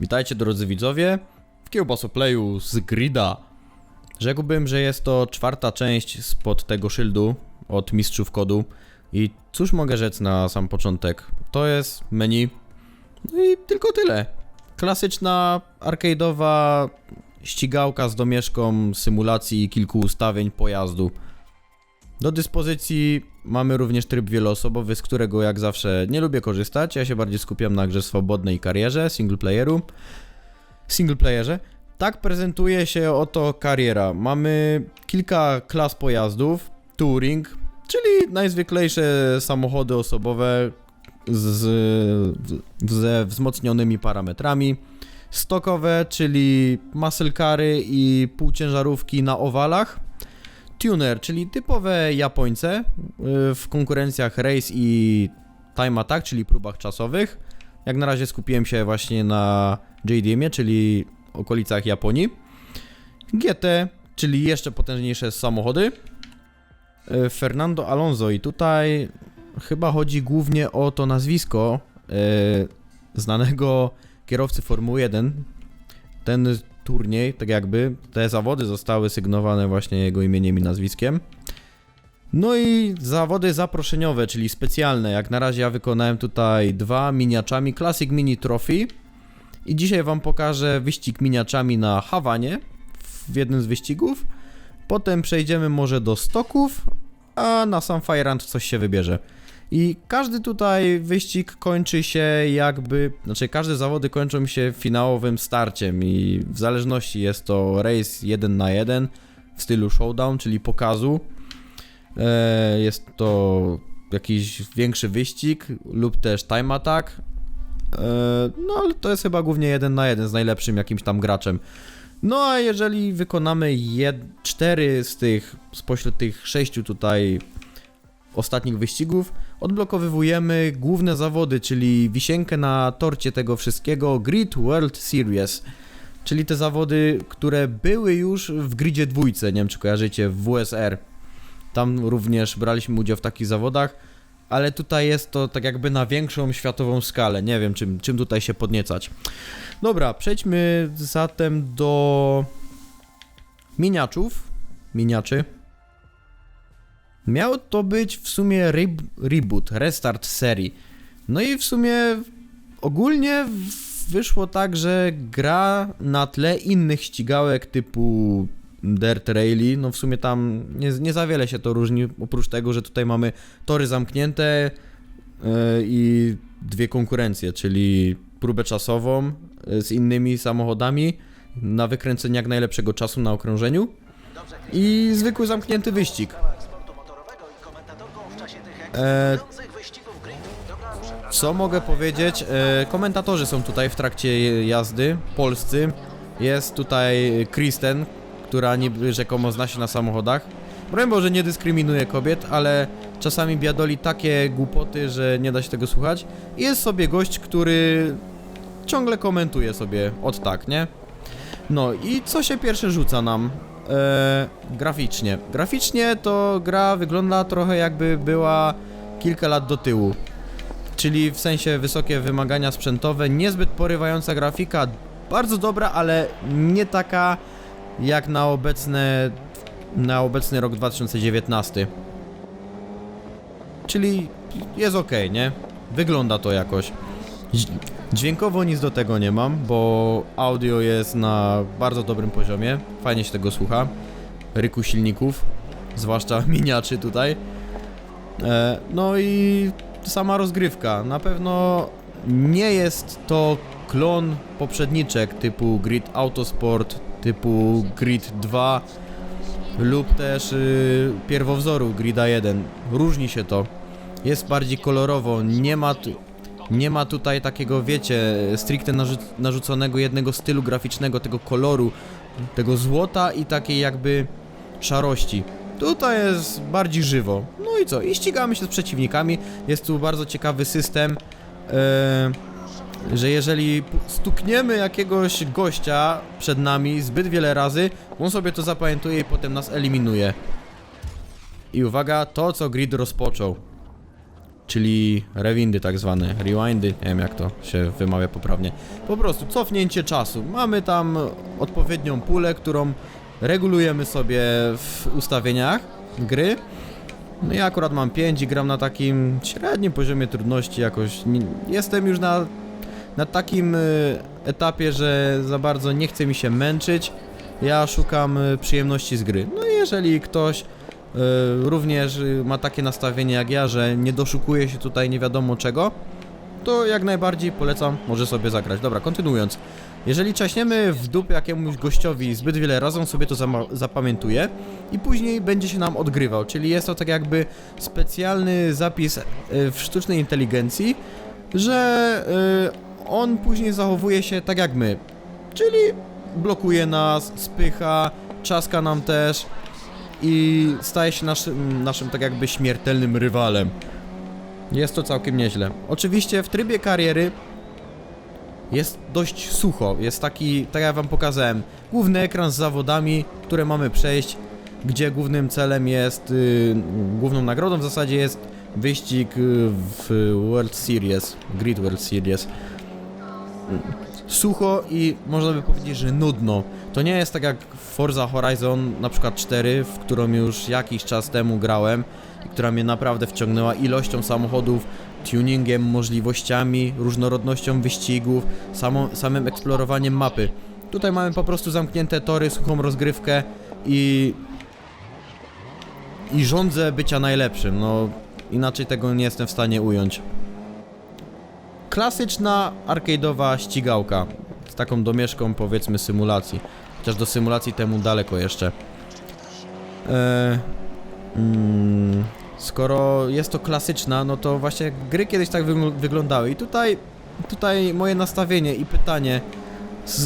Witajcie drodzy widzowie w Kiełbasoplayu z Grida. Rzekłbym, że jest to czwarta część spod tego szyldu od mistrzów kodu. I cóż mogę rzec na sam początek? To jest menu. No i tylko tyle. Klasyczna arcade'owa ścigałka z domieszką symulacji kilku ustawień pojazdu. Do dyspozycji mamy również tryb wieloosobowy, z którego jak zawsze nie lubię korzystać. Ja się bardziej skupiam na grze swobodnej karierze, singleplayeru. Singleplayerze. Tak prezentuje się oto kariera. Mamy kilka klas pojazdów, touring, czyli najzwyklejsze samochody osobowe z, ze wzmocnionymi parametrami. Stokowe, czyli muscle cary i półciężarówki na owalach. Tuner, czyli typowe Japońce y, w konkurencjach race i time attack, czyli próbach czasowych. Jak na razie skupiłem się właśnie na JDM-ie, czyli okolicach Japonii. GT, czyli jeszcze potężniejsze samochody. Y, Fernando Alonso i tutaj chyba chodzi głównie o to nazwisko y, znanego kierowcy Formuły 1. Ten turniej, tak jakby, te zawody zostały sygnowane właśnie jego imieniem i nazwiskiem. No i zawody zaproszeniowe, czyli specjalne. Jak na razie ja wykonałem tutaj dwa miniaczami Classic Mini Trophy. I dzisiaj wam pokażę wyścig miniaczami na Hawanie w jednym z wyścigów. Potem przejdziemy może do stoków, a na sam Firehand coś się wybierze. I każdy tutaj wyścig kończy się jakby, znaczy każde zawody kończą się finałowym starciem i w zależności jest to race 1 na 1 w stylu showdown, czyli pokazu. E, jest to jakiś większy wyścig lub też time attack. E, no ale to jest chyba głównie 1 na 1 z najlepszym jakimś tam graczem. No a jeżeli wykonamy 4 z tych, spośród tych 6 tutaj ostatnich wyścigów, odblokowywujemy główne zawody, czyli wisienkę na torcie tego wszystkiego Grid World Series. Czyli te zawody, które były już w gridzie dwójce, nie wiem czy kojarzycie, w WSR. Tam również braliśmy udział w takich zawodach, ale tutaj jest to tak jakby na większą światową skalę. Nie wiem czym, czym tutaj się podniecać. Dobra, przejdźmy zatem do miniaczów. Miniaczy. Miał to być w sumie re reboot, restart serii. No i w sumie ogólnie wyszło tak, że gra na tle innych ścigałek typu Dirt Rally, no w sumie tam nie, nie za wiele się to różni, oprócz tego, że tutaj mamy tory zamknięte yy, i dwie konkurencje, czyli próbę czasową yy, z innymi samochodami na wykręcenie jak najlepszego czasu na okrążeniu i zwykły zamknięty wyścig. E, co mogę powiedzieć? E, komentatorzy są tutaj w trakcie jazdy, polscy. Jest tutaj Kristen, która niby rzekomo zna się na samochodach. Broń Boże, nie dyskryminuje kobiet, ale czasami biadoli takie głupoty, że nie da się tego słuchać. I Jest sobie gość, który ciągle komentuje sobie od tak, nie? No i co się pierwsze rzuca nam? E, graficznie. Graficznie to gra wygląda trochę jakby była kilka lat do tyłu. Czyli w sensie wysokie wymagania sprzętowe, niezbyt porywająca grafika, bardzo dobra, ale nie taka jak na obecne na obecny rok 2019. Czyli jest ok, nie? Wygląda to jakoś. Dź- Dźwiękowo nic do tego nie mam, bo audio jest na bardzo dobrym poziomie. Fajnie się tego słucha. Ryku silników, zwłaszcza miniaczy tutaj. E, no i sama rozgrywka. Na pewno nie jest to klon poprzedniczek typu Grid Autosport, typu Grid 2 lub też y, pierwowzoru Grida 1. Różni się to. Jest bardziej kolorowo, nie ma tu, nie ma tutaj takiego, wiecie, stricte narzu narzuconego jednego stylu graficznego, tego koloru, tego złota i takiej jakby szarości. Tutaj jest bardziej żywo. No i co? I ścigamy się z przeciwnikami. Jest tu bardzo ciekawy system, e, że jeżeli stukniemy jakiegoś gościa przed nami zbyt wiele razy, on sobie to zapamiętuje i potem nas eliminuje. I uwaga, to co grid rozpoczął. Czyli rewindy tak zwane, rewindy, nie wiem jak to się wymawia poprawnie. Po prostu cofnięcie czasu. Mamy tam odpowiednią pulę, którą regulujemy sobie w ustawieniach gry. No ja akurat mam 5 i gram na takim średnim poziomie trudności jakoś. Jestem już na, na takim y, etapie, że za bardzo nie chce mi się męczyć. Ja szukam y, przyjemności z gry. No i jeżeli ktoś również y, ma takie nastawienie jak ja, że nie doszukuje się tutaj nie wiadomo czego, to jak najbardziej polecam, może sobie zagrać. Dobra, kontynuując. Jeżeli czaśniemy w dupę jakiemuś gościowi zbyt wiele razy, on sobie to zapamiętuje i później będzie się nam odgrywał, czyli jest to tak jakby specjalny zapis y, w sztucznej inteligencji, że y, on później zachowuje się tak jak my, czyli blokuje nas, spycha, czaska nam też i staje się naszym, naszym tak jakby śmiertelnym rywalem. Jest to całkiem nieźle. Oczywiście w trybie kariery jest dość sucho. Jest taki, tak jak wam pokazałem, główny ekran z zawodami, które mamy przejść, gdzie głównym celem jest, y, główną nagrodą w zasadzie jest wyścig w World Series, Grid World Series. Sucho i można by powiedzieć, że nudno. To nie jest tak jak Forza Horizon na przykład 4, w którą już jakiś czas temu grałem i która mnie naprawdę wciągnęła ilością samochodów, tuningiem, możliwościami, różnorodnością wyścigów, samym eksplorowaniem mapy. Tutaj mamy po prostu zamknięte tory, suchą rozgrywkę i i rządzę bycia najlepszym, no inaczej tego nie jestem w stanie ująć. Klasyczna arcade'owa ścigałka z taką domieszką powiedzmy symulacji. Chociaż do symulacji temu daleko jeszcze. Eee, mm, skoro jest to klasyczna, no to właśnie gry kiedyś tak wygl- wyglądały. I tutaj, tutaj moje nastawienie i pytanie.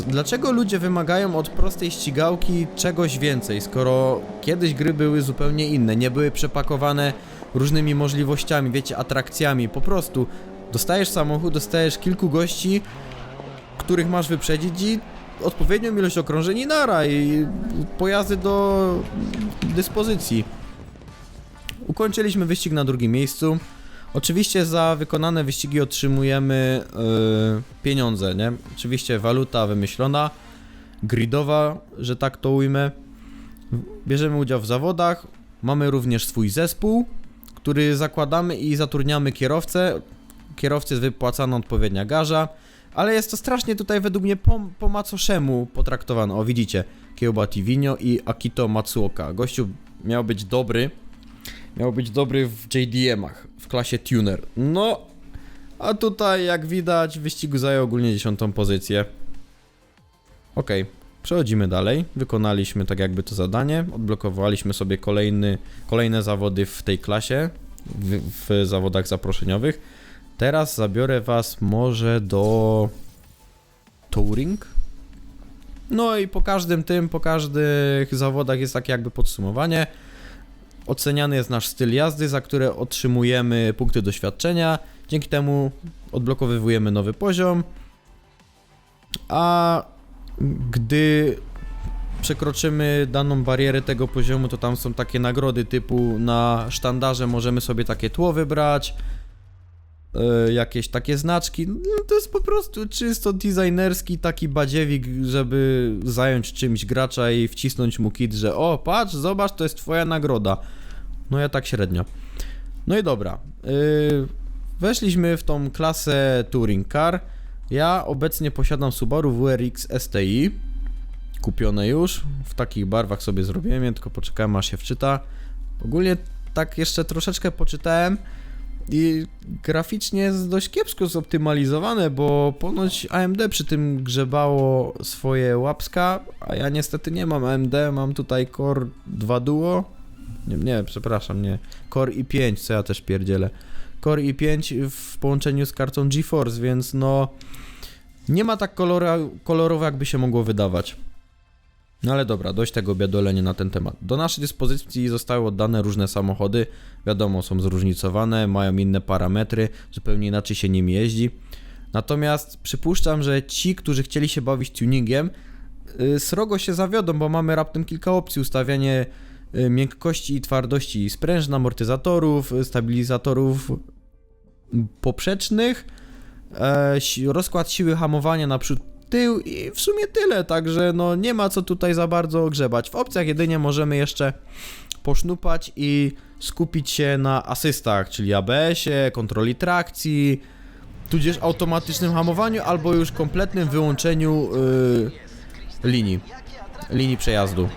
Dlaczego ludzie wymagają od prostej ścigałki czegoś więcej, skoro kiedyś gry były zupełnie inne, nie były przepakowane różnymi możliwościami, wiecie, atrakcjami, po prostu dostajesz samochód, dostajesz kilku gości, których masz wyprzedzić i odpowiednią ilość okrążeń i nara i pojazdy do dyspozycji. Ukończyliśmy wyścig na drugim miejscu. Oczywiście za wykonane wyścigi otrzymujemy yy, pieniądze, nie? Oczywiście waluta wymyślona, gridowa, że tak to ujmę. Bierzemy udział w zawodach, mamy również swój zespół, który zakładamy i zatrudniamy kierowcę. Kierowcy jest wypłacana odpowiednia garza, ale jest to strasznie tutaj według mnie po, po macoszemu potraktowane. O, widzicie, Kiełba Tivinio i Akito Matsuoka. Gościu miał być dobry, miał być dobry w JDM-ach, w klasie tuner. No, a tutaj jak widać wyścigu zajął ogólnie dziesiątą pozycję. Okej, przechodzimy dalej. Wykonaliśmy tak jakby to zadanie, odblokowaliśmy sobie kolejny, kolejne zawody w tej klasie, w, w zawodach zaproszeniowych. Teraz zabiorę was może do touring. No i po każdym tym, po każdych zawodach jest takie jakby podsumowanie. Oceniany jest nasz styl jazdy, za które otrzymujemy punkty doświadczenia. Dzięki temu odblokowywujemy nowy poziom. A gdy przekroczymy daną barierę tego poziomu, to tam są takie nagrody typu na sztandarze możemy sobie takie tło wybrać. E, Jakieś takie znaczki, no to jest po prostu czysto designerski taki badziewik, żeby zająć czymś gracza i wcisnąć mu kit, że o patrz, zobacz, to jest twoja nagroda. No ja tak średnio. No i dobra. Yy, weszliśmy w tą klasę Touring Car. Ja obecnie posiadam Subaru WRX STI. Kupione już. W takich barwach sobie zrobiłem je, tylko poczekałem aż się wczyta. Ogólnie tak jeszcze troszeczkę poczytałem i graficznie jest dość kiepsko zoptymalizowane, bo ponoć AMD przy tym grzebało swoje łapska, a ja niestety nie mam AMD, mam tutaj Core 2 Duo. Nie, nie, przepraszam, nie. Core i5, co ja też pierdzielę. Core i5 w połączeniu z kartą GeForce, więc no nie ma tak kolorowo, jakby się mogło wydawać. No ale dobra, dość tego biadolenia na ten temat. Do naszej dyspozycji zostały oddane różne samochody. Wiadomo, są zróżnicowane, mają inne parametry, zupełnie inaczej się nimi jeździ. Natomiast przypuszczam, że ci, którzy chcieli się bawić tuningiem, yy, srogo się zawiodą, bo mamy raptem kilka opcji. Ustawianie y, miękkości i twardości sprężyn, amortyzatorów, y, stabilizatorów poprzecznych, e, rozkład siły hamowania naprzód tył i w sumie tyle, także no nie ma co tutaj za bardzo grzebać. W opcjach jedynie możemy jeszcze posznupać i skupić się na asystach, czyli ABS-ie, kontroli trakcji, tudzież automatycznym hamowaniu albo już kompletnym wyłączeniu y, linii, linii przejazdu,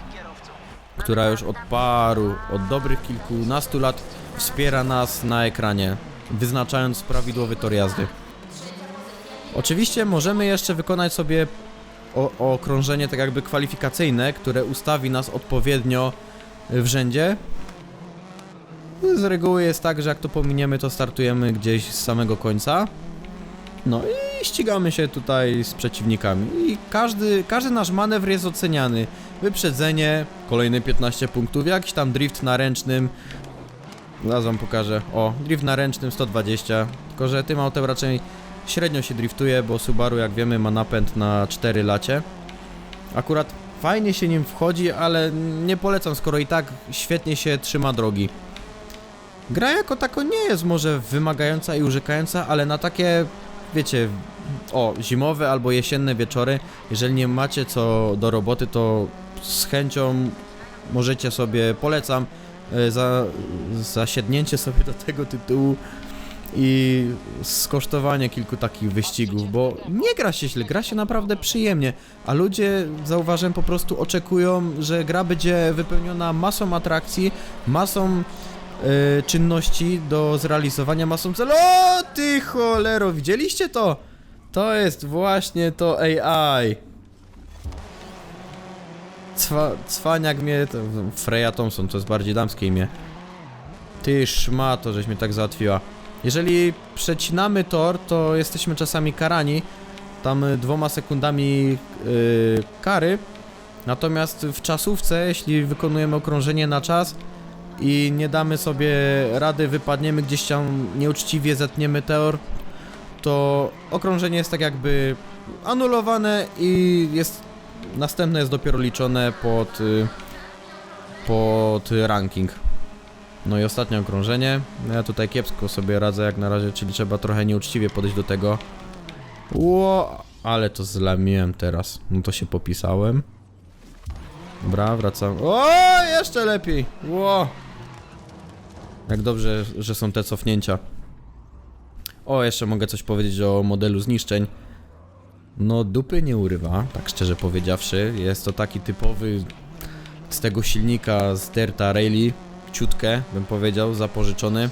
która już od paru, od dobrych kilkunastu lat wspiera nas na ekranie, wyznaczając prawidłowy tor jazdy. Oczywiście możemy jeszcze wykonać sobie o, okrążenie tak jakby kwalifikacyjne, które ustawi nas odpowiednio w rzędzie. Z reguły jest tak, że jak to pominiemy, to startujemy gdzieś z samego końca. No i ścigamy się tutaj z przeciwnikami. I każdy, każdy nasz manewr jest oceniany. Wyprzedzenie, kolejne 15 punktów, jakiś tam drift na ręcznym. Zaraz wam pokażę. O, drift na ręcznym 120. Tylko, że tym autem raczej średnio się driftuje, bo Subaru, jak wiemy, ma napęd na 4 lacie. Akurat fajnie się nim wchodzi, ale nie polecam, skoro i tak świetnie się trzyma drogi. Gra jako tako nie jest może wymagająca i urzekająca, ale na takie, wiecie, o, zimowe albo jesienne wieczory, jeżeli nie macie co do roboty, to z chęcią możecie sobie, polecam, e, za, zasiednięcie sobie do tego tytułu i skosztowanie kilku takich wyścigów, bo nie gra się źle, gra się naprawdę przyjemnie, a ludzie, zauważyłem, po prostu oczekują, że gra będzie wypełniona masą atrakcji, masą e, czynności do zrealizowania, masą celu. O, ty cholero, widzieliście to? To jest właśnie to AI. Cwa, cwaniak mnie, to, Freya Thompson, to jest bardziej damskie imię. Ty szmato, żeś mnie tak załatwiła. Jeżeli przecinamy tor, to jesteśmy czasami karani tam dwoma sekundami yy, kary. Natomiast w czasówce, jeśli wykonujemy okrążenie na czas i nie damy sobie rady, wypadniemy gdzieś tam nieuczciwie, zetniemy tor, to okrążenie jest tak jakby anulowane i jest następne jest dopiero liczone pod, y, pod ranking. No i ostatnie okrążenie. No Ja tutaj kiepsko sobie radzę jak na razie, czyli trzeba trochę nieuczciwie podejść do tego. Ło, ale to zlamiłem teraz. No to się popisałem. Dobra, wracam. O, jeszcze lepiej. Ło. Jak dobrze, że są te cofnięcia. O, jeszcze mogę coś powiedzieć o modelu zniszczeń. No, dupy nie urywa, tak szczerze powiedziawszy. Jest to taki typowy z tego silnika z Derta Rally. Ciutkę, bym powiedział, zapożyczony.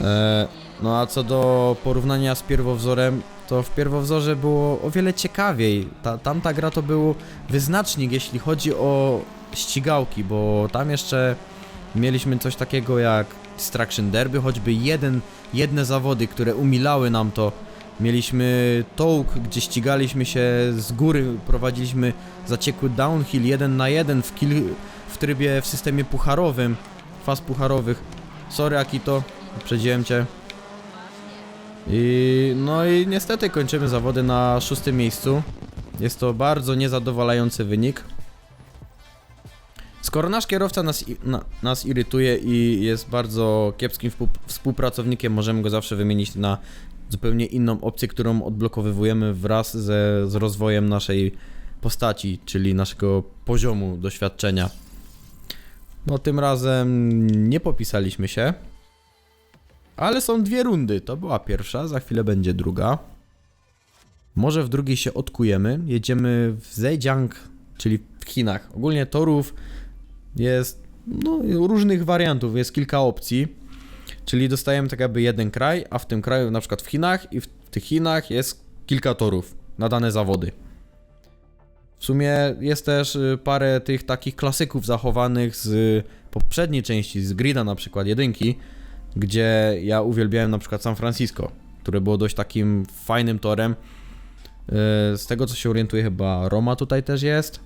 E, no a co do porównania z pierwowzorem, to w pierwowzorze było o wiele ciekawiej. Ta, tamta gra to był wyznacznik, jeśli chodzi o ścigałki, bo tam jeszcze mieliśmy coś takiego jak Destruction Derby, choćby jeden, jedne zawody, które umilały nam to. Mieliśmy tołk, gdzie ścigaliśmy się z góry, prowadziliśmy zaciekły downhill jeden na jeden w, kil, w trybie w systemie pucharowym, faz pucharowych. Sorry Akito, uprzedziłem cię. I no i niestety kończymy zawody na szóstym miejscu. Jest to bardzo niezadowalający wynik. Skoro nasz kierowca nas, na, nas irytuje i jest bardzo kiepskim współ- współpracownikiem, możemy go zawsze wymienić na zupełnie inną opcję, którą odblokowywujemy wraz ze, z rozwojem naszej postaci, czyli naszego poziomu doświadczenia. No tym razem nie popisaliśmy się, ale są dwie rundy. To była pierwsza, za chwilę będzie druga. Może w drugiej się odkujemy. Jedziemy w Zhejiang, czyli w Chinach. Ogólnie torów jest no, różnych wariantów, jest kilka opcji. Czyli dostajemy tak jakby jeden kraj, a w tym kraju, na przykład w Chinach, i w tych Chinach jest kilka torów na dane zawody. W sumie jest też y, parę tych takich klasyków zachowanych z poprzedniej części, z Grida na przykład, jedynki, gdzie ja uwielbiałem na przykład San Francisco, które było dość takim fajnym torem. Y, Z tego co się orientuję, chyba Roma tutaj też jest.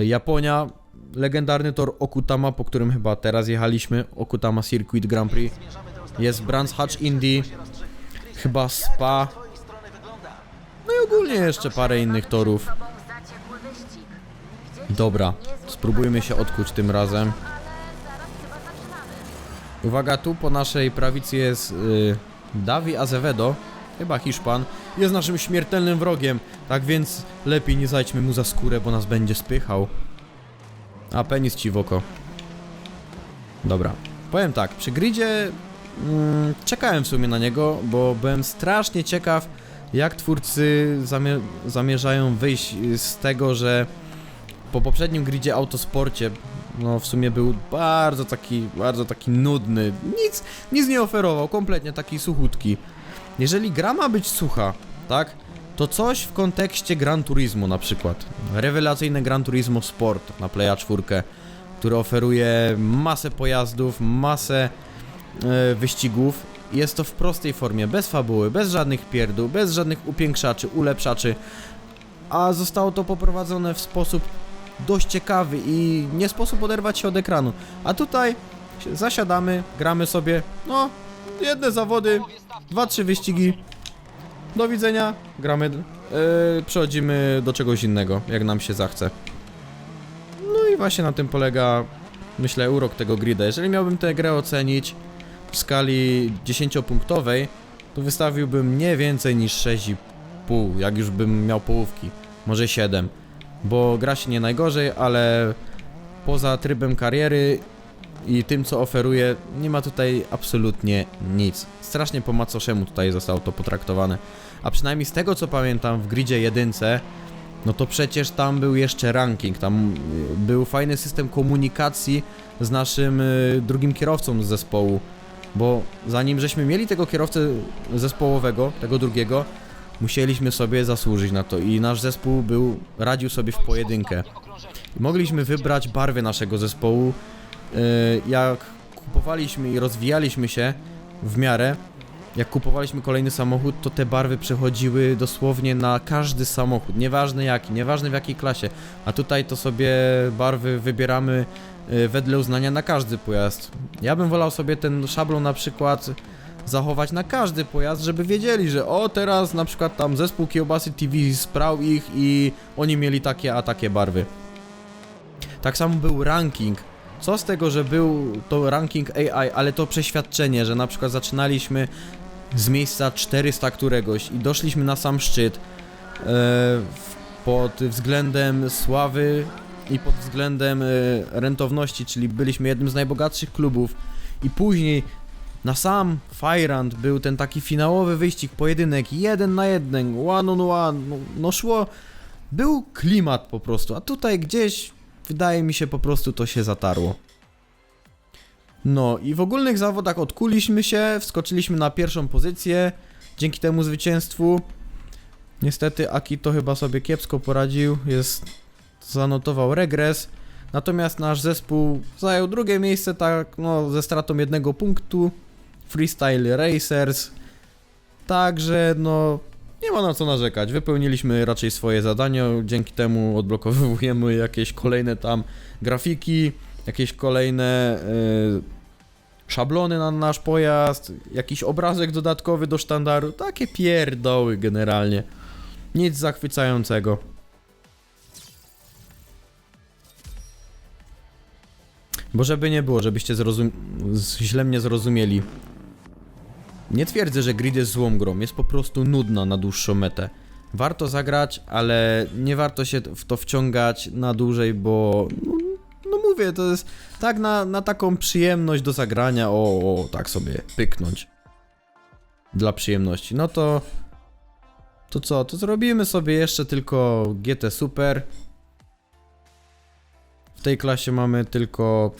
Y, Japonia, legendarny tor Okutama, po którym chyba teraz jechaliśmy, Okutama Circuit Grand Prix. Jest Brands Hatch Indy, chyba Spa. No i ogólnie jeszcze parę innych torów. Dobra, spróbujmy się odkuć tym razem. Uwaga, tu po naszej prawicy jest y, Davi Azevedo, chyba Hiszpan. Jest naszym śmiertelnym wrogiem, tak więc lepiej nie zajdźmy mu za skórę, bo nas będzie spychał. A penis ci w oko. Dobra, powiem tak, przy gridzie mm, czekałem w sumie na niego, bo byłem strasznie ciekaw, jak twórcy zamie zamierzają wyjść z tego, że po poprzednim gridzie Autosporcie no w sumie był bardzo taki, bardzo taki nudny. Nic, nic nie oferował, kompletnie taki suchutki. Jeżeli gra ma być sucha, tak? To coś w kontekście Gran Turismo na przykład. Rewelacyjne Gran Turismo Sport na Playa 4, który oferuje masę pojazdów, masę e, wyścigów. Jest to w prostej formie, bez fabuły, bez żadnych pierdół, bez żadnych upiększaczy, ulepszaczy. A zostało to poprowadzone w sposób dość ciekawy i nie sposób oderwać się od ekranu. A tutaj zasiadamy, gramy sobie, no, jedne zawody, dwa, trzy wyścigi. Do widzenia, gramy, yy, przechodzimy do czegoś innego, jak nam się zachce. No i właśnie na tym polega, myślę, urok tego grida. Jeżeli miałbym tę grę ocenić w skali 10-punktowej, to wystawiłbym nie więcej niż 6,5, jak już bym miał połówki, może 7 bo gra się nie najgorzej, ale poza trybem kariery i tym co oferuje, nie ma tutaj absolutnie nic. Strasznie po macoszemu tutaj zostało to potraktowane. A przynajmniej z tego co pamiętam w gridzie jedynce, no to przecież tam był jeszcze ranking, tam y, był fajny system komunikacji z naszym y, drugim kierowcą z zespołu. Bo zanim żeśmy mieli tego kierowcę zespołowego, tego drugiego, musieliśmy sobie zasłużyć na to i nasz zespół był, radził sobie w pojedynkę. Mogliśmy wybrać barwy naszego zespołu, yy, jak kupowaliśmy i rozwijaliśmy się w miarę, jak kupowaliśmy kolejny samochód, to te barwy przechodziły dosłownie na każdy samochód, nieważne jaki, nieważne w jakiej klasie, a tutaj to sobie barwy wybieramy yy, wedle uznania na każdy pojazd. Ja bym wolał sobie ten szablon na przykład zachować na każdy pojazd, żeby wiedzieli, że o teraz na przykład tam zespół Kiełbasy TV sprał ich i oni mieli takie a takie barwy. Tak samo był ranking. Co z tego, że był to ranking AI, ale to przeświadczenie, że na przykład zaczynaliśmy z miejsca 400 któregoś i doszliśmy na sam szczyt e, pod względem sławy i pod względem e, rentowności, czyli byliśmy jednym z najbogatszych klubów i później na sam Fajrand był ten taki finałowy wyścig, pojedynek jeden na jeden, one on one, no, no szło, był klimat po prostu, a tutaj gdzieś wydaje mi się po prostu to się zatarło. No i w ogólnych zawodach odkuliśmy się, wskoczyliśmy na pierwszą pozycję dzięki temu zwycięstwu. Niestety Aki to chyba sobie kiepsko poradził, jest zanotował regres. Natomiast nasz zespół zajął drugie miejsce, tak, no, ze stratą jednego punktu. Freestyle Racers. Także, no, nie ma na co narzekać. Wypełniliśmy raczej swoje zadania, dzięki temu odblokowujemy jakieś kolejne tam grafiki, jakieś kolejne yy, szablony na nasz pojazd, jakiś obrazek dodatkowy do sztandaru. Takie pierdoły generalnie. Nic zachwycającego. Bo żeby nie było, żebyście zrozum- źle mnie zrozumieli. Nie twierdzę, że grid jest złą grą, jest po prostu nudna na dłuższą metę. Warto zagrać, ale nie warto się w to wciągać na dłużej, bo no, no mówię, to jest tak na, na taką przyjemność do zagrania, o, o, tak sobie pyknąć. Dla przyjemności. No to to co, to zrobimy sobie jeszcze tylko GT Super. W tej klasie mamy tylko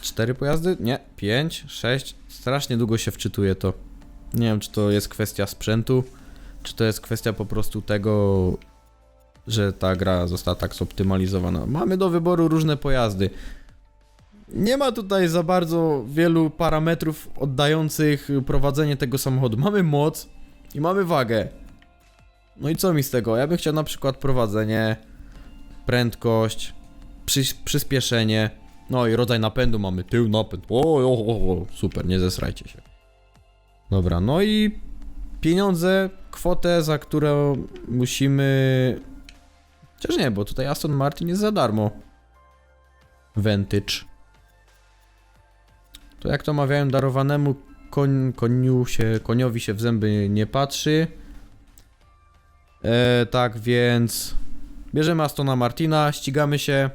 4 pojazdy? Nie, 5, 6. Strasznie długo się wczytuje to. Nie wiem, czy to jest kwestia sprzętu, czy to jest kwestia po prostu tego, że ta gra została tak zoptymalizowana. Mamy do wyboru różne pojazdy. Nie ma tutaj za bardzo wielu parametrów oddających prowadzenie tego samochodu. Mamy moc i mamy wagę. No i co mi z tego? Ja bym chciał na przykład prowadzenie, prędkość, przy, przyspieszenie. No i rodzaj napędu mamy tył napęd. O, o, o, o, super, nie zesrajcie się. Dobra, no i pieniądze, kwotę, za którą musimy. Chociaż nie, bo tutaj Aston Martin jest za darmo. Vantage. To jak to mawiałem, darowanemu koń, koniu się, koniowi się w zęby nie patrzy. E, tak więc bierzemy Astona Martina, ścigamy się,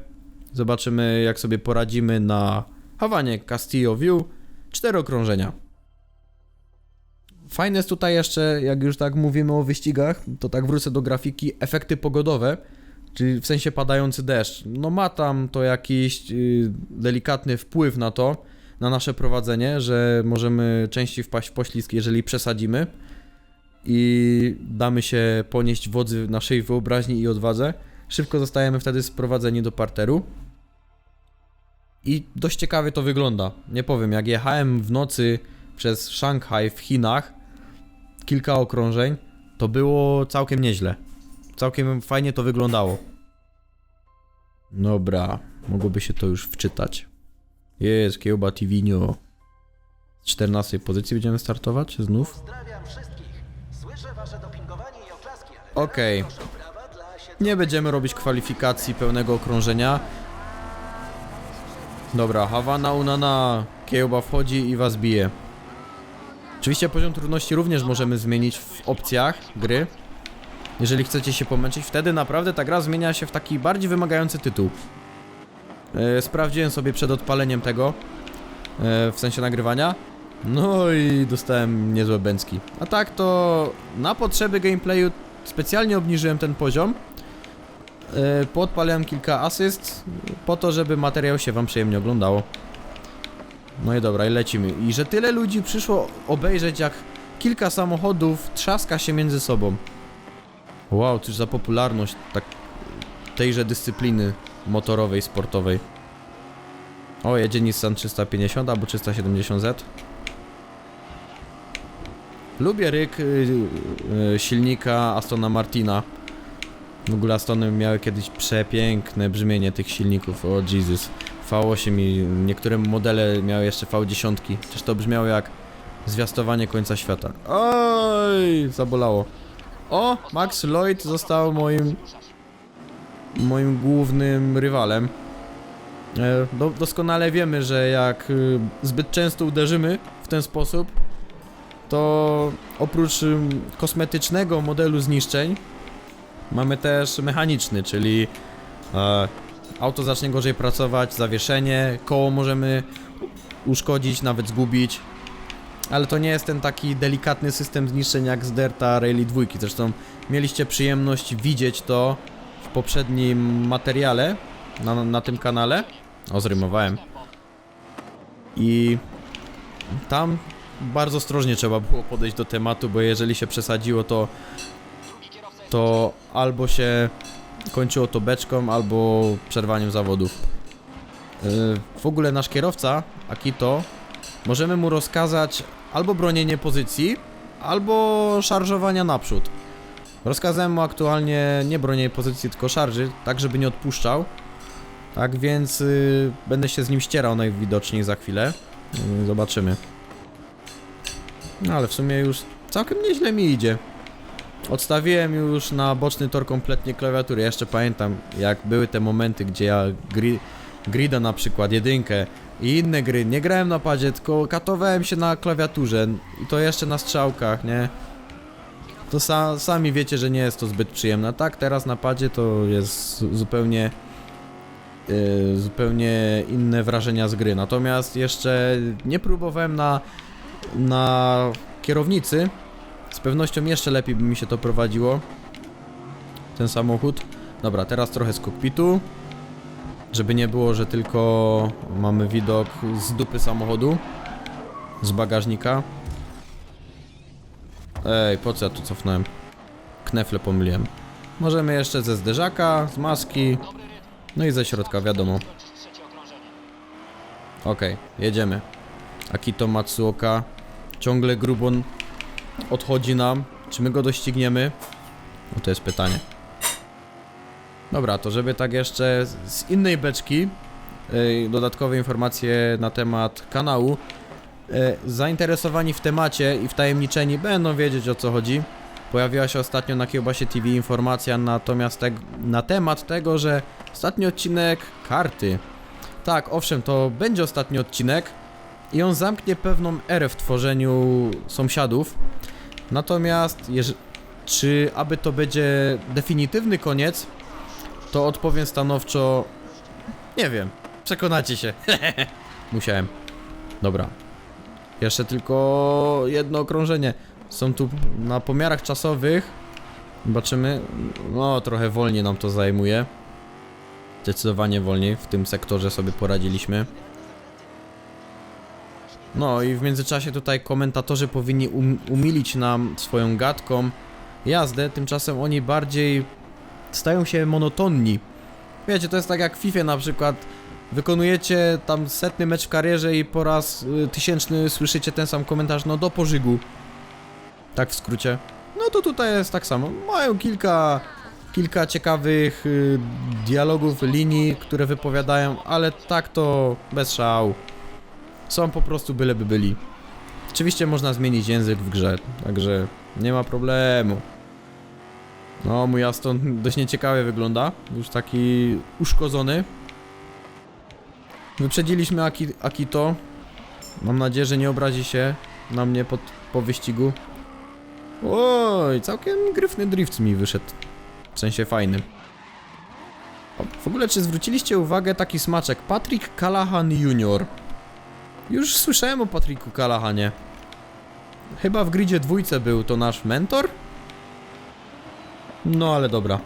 zobaczymy jak sobie poradzimy na Hawanie Castillo View. Cztery okrążenia. Fajne jest tutaj jeszcze, jak już tak mówimy o wyścigach, to tak wrócę do grafiki, efekty pogodowe, czyli w sensie padający deszcz. No ma tam to jakiś yy, delikatny wpływ na to, na nasze prowadzenie, że możemy częściej wpaść w poślizg, jeżeli przesadzimy i damy się ponieść wodzy naszej wyobraźni i odwadze. Szybko zostajemy wtedy sprowadzeni do parteru. I dość ciekawie to wygląda. Nie powiem, jak jechałem w nocy przez Szanghaj w Chinach, kilka okrążeń, to było całkiem nieźle. Całkiem fajnie to wyglądało. Dobra, mogłoby się to już wczytać. Jest, Kiełba Tivinio. Z 14 pozycji będziemy startować znów. Pozdrawiam wszystkich. Słyszę wasze dopingowanie i oklaski, ale Okej. proszę dla Nie będziemy robić kwalifikacji pełnego okrążenia. Dobra, Hawana Unana, Kiełba wchodzi i was bije. Oczywiście poziom trudności również możemy zmienić w opcjach gry. Jeżeli chcecie się pomęczyć, wtedy naprawdę ta gra zmienia się w taki bardziej wymagający tytuł. E, sprawdziłem sobie przed odpaleniem tego, e, w sensie nagrywania. No i dostałem niezłe bęcki. A tak to na potrzeby gameplayu specjalnie obniżyłem ten poziom. Yy, Podpaliłem kilka asyst po to, żeby materiał się wam przyjemnie oglądało. No i dobra, i lecimy. I że tyle ludzi przyszło obejrzeć, jak kilka samochodów trzaska się między sobą. Wow, cóż za popularność tak tejże dyscypliny motorowej, sportowej. O, jedzie Nissan 350 albo 370Z. Lubię ryk y, y, silnika Astona Martina. W ogóle Astony miały kiedyś przepiękne brzmienie tych silników, o Jesus. V8 i niektóre modele miały jeszcze V10. Przecież to brzmiało jak zwiastowanie końca świata. Oj, zabolało. O, Max Lloyd został moim moim głównym rywalem. E, Do, doskonale wiemy, że jak y, zbyt często uderzymy w ten sposób, to oprócz ym, kosmetycznego modelu zniszczeń mamy też mechaniczny, czyli e, auto zacznie gorzej pracować, zawieszenie, koło możemy uszkodzić, nawet zgubić. Ale to nie jest ten taki delikatny system zniszczeń jak z Derta Rally 2. Zresztą mieliście przyjemność widzieć to w poprzednim materiale na, na tym kanale. O, zrymowałem. I tam bardzo ostrożnie trzeba było podejść do tematu, bo jeżeli się przesadziło, to to albo się kończyło to beczką, albo przerwaniem zawodów. Yy, W ogóle nasz kierowca, Akito, możemy mu rozkazać albo bronienie pozycji, albo szarżowania naprzód. Rozkazałem mu aktualnie nie bronienie pozycji, tylko szarży, tak żeby nie odpuszczał. Tak więc yy, będę się z nim ścierał najwidoczniej za chwilę. Yy, zobaczymy. No ale w sumie już całkiem nieźle mi idzie. Odstawiłem już na boczny tor kompletnie klawiatury. Jeszcze pamiętam, jak były te momenty, gdzie ja gri Grida na przykład, jedynkę i inne gry, nie grałem na padzie, tylko katowałem się na klawiaturze i to jeszcze na strzałkach, nie? To sa sami wiecie, że nie jest to zbyt przyjemne. Tak, teraz na padzie to jest zu- zupełnie yy, zupełnie inne wrażenia z gry. Natomiast jeszcze nie próbowałem na na kierownicy, z pewnością jeszcze lepiej by mi się to prowadziło. Ten samochód. Dobra, teraz trochę z kokpitu. Żeby nie było, że tylko mamy widok z dupy samochodu. Z bagażnika. Ej, po co ja tu cofnąłem? Knefle pomyliłem. Możemy jeszcze ze zderzaka, z maski. No i ze środka, wiadomo. Okej, jedziemy. Akito Matsuoka ciągle grubon odchodzi nam. Czy my go dościgniemy? No to jest pytanie. Dobra, to żeby tak jeszcze z- innej beczki yy, dodatkowe informacje na temat kanału. Yy, zainteresowani w temacie i wtajemniczeni będą wiedzieć o co chodzi. Pojawiła się ostatnio na Kiełbasie TV informacja natomiast teg- na temat tego, że ostatni odcinek karty Tak, owszem, to będzie ostatni odcinek i on zamknie pewną erę w tworzeniu sąsiadów. Natomiast, czy aby to będzie definitywny koniec, to odpowiem stanowczo. Nie wiem. Przekonacie się. Musiałem. Dobra. Jeszcze tylko jedno okrążenie. Są tu na pomiarach czasowych. Zobaczymy. No, trochę wolniej nam to zajmuje. Zdecydowanie wolniej. W tym sektorze sobie poradziliśmy. No i w międzyczasie tutaj komentatorzy powinni um umilić nam swoją gadką jazdę, tymczasem oni bardziej stają się monotonni. Wiecie, to jest tak jak w FIFA na przykład. Wykonujecie tam setny mecz w karierze i po raz y, tysięczny słyszycie ten sam komentarz, no do pożygu. Tak w skrócie. No to tutaj jest tak samo. Mają kilka, kilka ciekawych y, dialogów, linii, które wypowiadają, ale tak to bez szału. Są po prostu byleby byli. Oczywiście można zmienić język w grze, także nie ma problemu. No, mój Aston dość nieciekawie wygląda. Już taki uszkodzony. Wyprzedziliśmy Aki Akito. Mam nadzieję, że nie obrazi się na mnie pod, po wyścigu. Oj, całkiem gryfny drift mi wyszedł. W sensie fajny. O, w ogóle, czy zwróciliście uwagę taki smaczek? Patrick Callahan Jr. Już słyszałem o Patricku Callahanie. Chyba w gridzie dwójce był to nasz mentor? No ale dobra.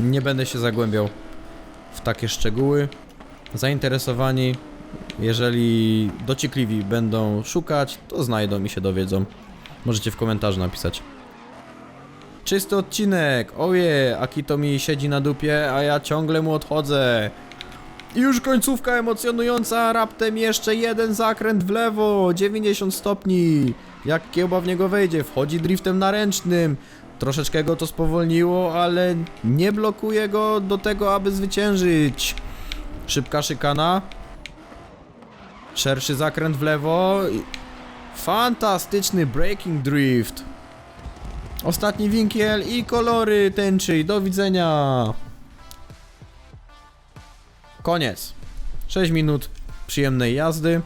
Nie będę się zagłębiał w takie szczegóły. Zainteresowani, jeżeli dociekliwi będą szukać, to znajdą i się dowiedzą. Możecie w komentarzu napisać. Czysty odcinek! Oje, Akito mi siedzi na dupie, a ja ciągle mu odchodzę. Już końcówka emocjonująca, raptem jeszcze jeden zakręt w lewo, 90 stopni. Jak kiełba w niego wejdzie, wchodzi driftem na ręcznym. Troszeczkę go to spowolniło, ale nie blokuje go do tego, aby zwyciężyć. Szybka szykana. Szerszy zakręt w lewo. Fantastyczny breaking drift. Ostatni winkiel i kolory tęczy. Do widzenia. Koniec. 6 minut przyjemnej jazdy.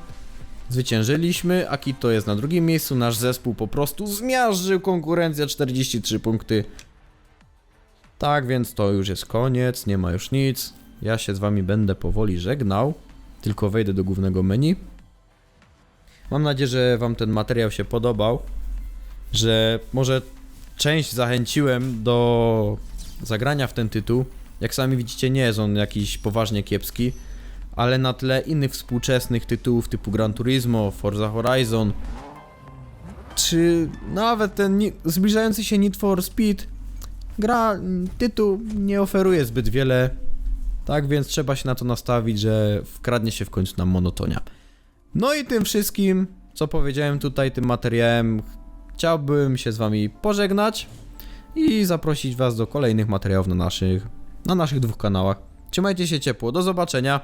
Zwyciężyliśmy. Akito jest na drugim miejscu. Nasz zespół po prostu zmiażdżył konkurencję 43 punkty. Tak więc to już jest koniec. Nie ma już nic. Ja się z wami będę powoli żegnał. Tylko wejdę do głównego menu. Mam nadzieję, że wam ten materiał się podobał. Że może część zachęciłem do zagrania w ten tytuł. Jak sami widzicie, nie jest on jakiś poważnie kiepski, ale na tle innych współczesnych tytułów typu Gran Turismo, Forza Horizon, czy nawet ten zbliżający się Need for Speed, gra, tytuł nie oferuje zbyt wiele, tak więc trzeba się na to nastawić, że wkradnie się w końcu nam monotonia. No i tym wszystkim, co powiedziałem tutaj, tym materiałem, chciałbym się z wami pożegnać i zaprosić was do kolejnych materiałów na naszych, na naszych dwóch kanałach. Trzymajcie się ciepło, do zobaczenia.